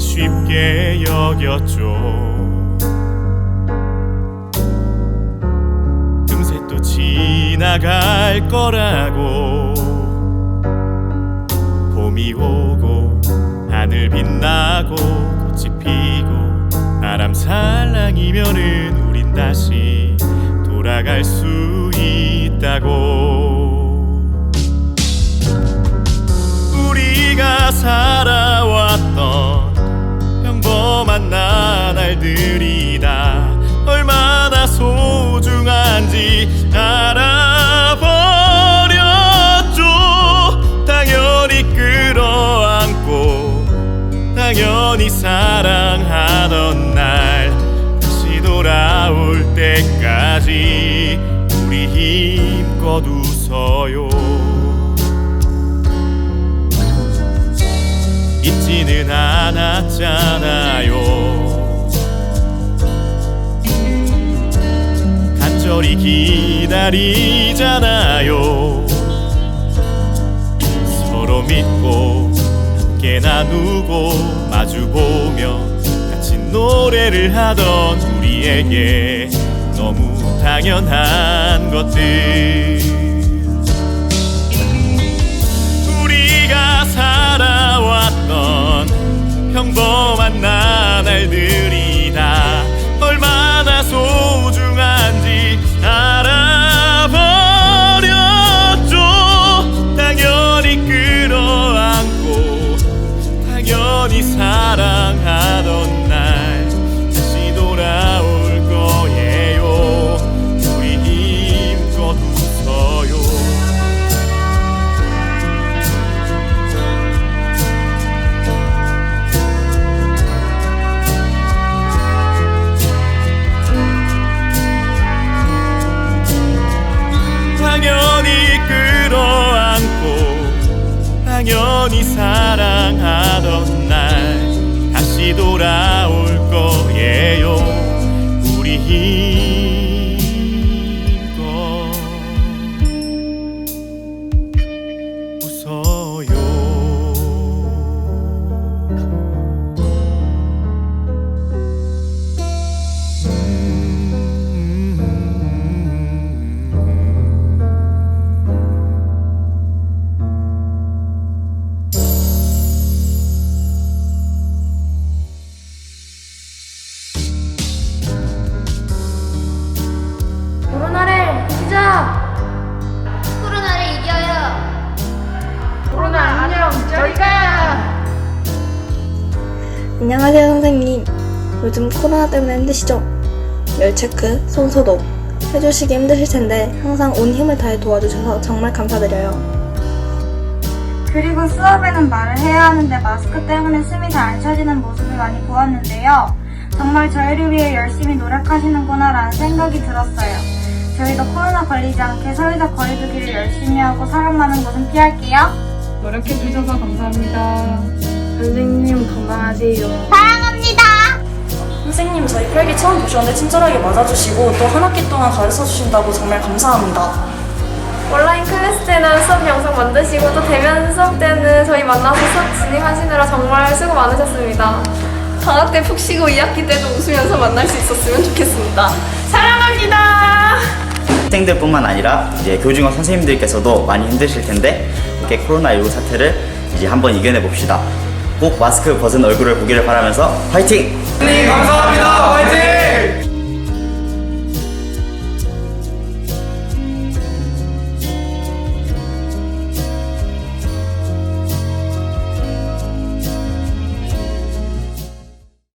쉽게 여겼죠. 금세 또 지나갈 거라고 봄이 오고 하늘 빛나고 꽃이 피고 바람 살랑이면은 우린 다시 돌아갈 수 있다고. 우리가 살 잊지는 않았잖아요. 간절히 기다리잖아요. 서로 믿고 함께 나누고 마주보며 같이 노래를 하던 우리에게 너무 당연한 것들 평범한 나날들이 다. 얼마나 소중한지 알아버렸죠. 당연히 끌어안고 당연히 사랑하 저희가! 안녕하세요 선생님 요즘 코로나 때문에 힘드시죠? 열 체크, 손 소독 해주시기 힘드실 텐데 항상 온 힘을 다해 도와주셔서 정말 감사드려요 그리고 수업에는 말을 해야 하는데 마스크 때문에 숨이 잘안 쉬어지는 모습을 많이 보았는데요. 정말 저희를 위해 열심히 노력하시는구나라는 생각이 들었어요. 저희도 코로나 걸리지 않게 사회적 거리두기를 열심히 하고 사람 많은 곳은 피할게요. 노력해주셔서 감사합니다. 선생님 건강하세요 사랑합니다. 선생님 저희 필기 처음 보셨는데 친절하게 맞아주시고 또 한 학기 동안 가르쳐 주신다고 정말 감사합니다. 온라인 클래스 때는 수업 영상 만드시고 또 대면 수업 때는 저희 만나서 수업 진행하시느라 정말 수고 많으셨습니다. 방학 때 푹 쉬고 2학기 때도 웃으면서 만날 수 있었으면 좋겠습니다. 사랑합니다! 학생들뿐만 아니라 이제 교직원 선생님들께서도 많이 힘드실 텐데 이렇게 코로나19 사태를 이제 한번 이겨내 봅시다. 꼭 마스크 벗은 얼굴을 보기를 바라면서 화이팅! 감사합니다.